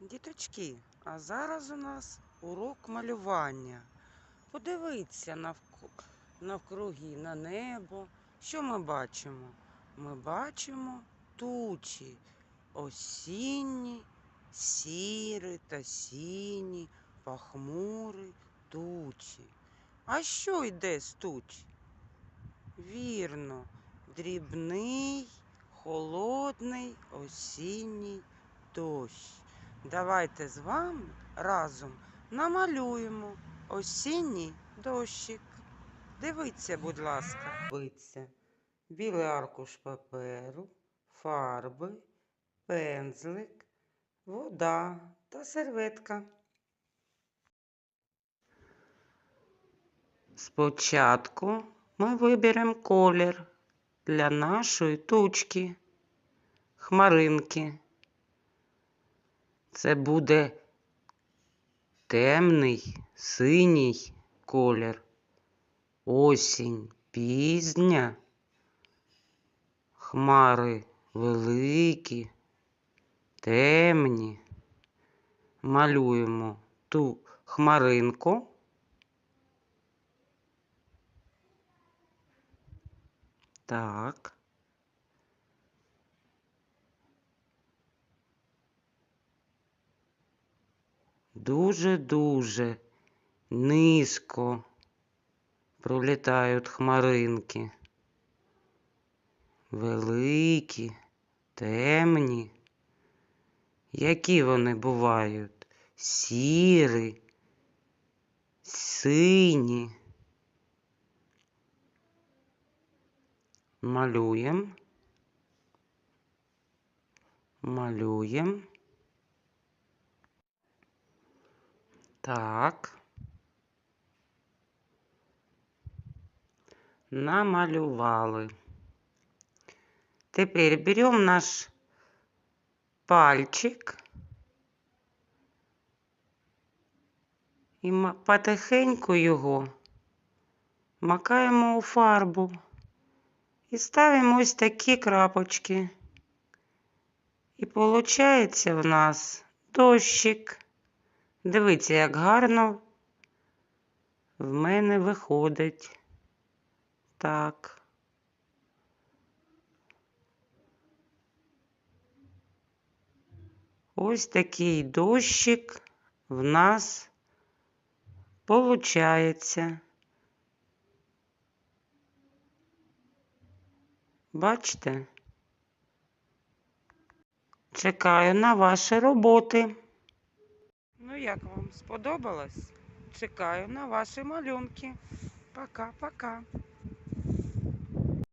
Діточки, а зараз у нас урок малювання. Подивіться навк- навкруги на небо. Що ми бачимо? Ми бачимо тучі. Осінні, сірі та сіні, пахмурі тучі. А що йде з туч? Вірно, дрібний, холодний осінній дощ. Давайте з вами разом намалюємо осінній дощик. Дивіться, будь ласка. Дивіться. Білий аркуш паперу, фарби, пензлик, вода та серветка. Спочатку ми виберемо колір для нашої тучки, хмаринки. Це буде темний синій колір. Осінь пізня. Хмари великі, темні. Малюємо ту хмаринку. Так. Дуже-дуже низько пролітають хмаринки. Великі, темні. Які вони бувають? Сірі, сині. Малюємо. Малюємо. Так. Намалювали. Тепер беремо наш пальчик і потихеньку його макаємо у фарбу і ставимо ось такі крапочки. І виходить в нас дощик. Дивіться, як гарно в мене виходить. Так. Ось такий дощик в нас получається. Бачите? Чекаю на ваші роботи. Як вам сподобалось? Чекаю на ваші малюнки. Пока-пока.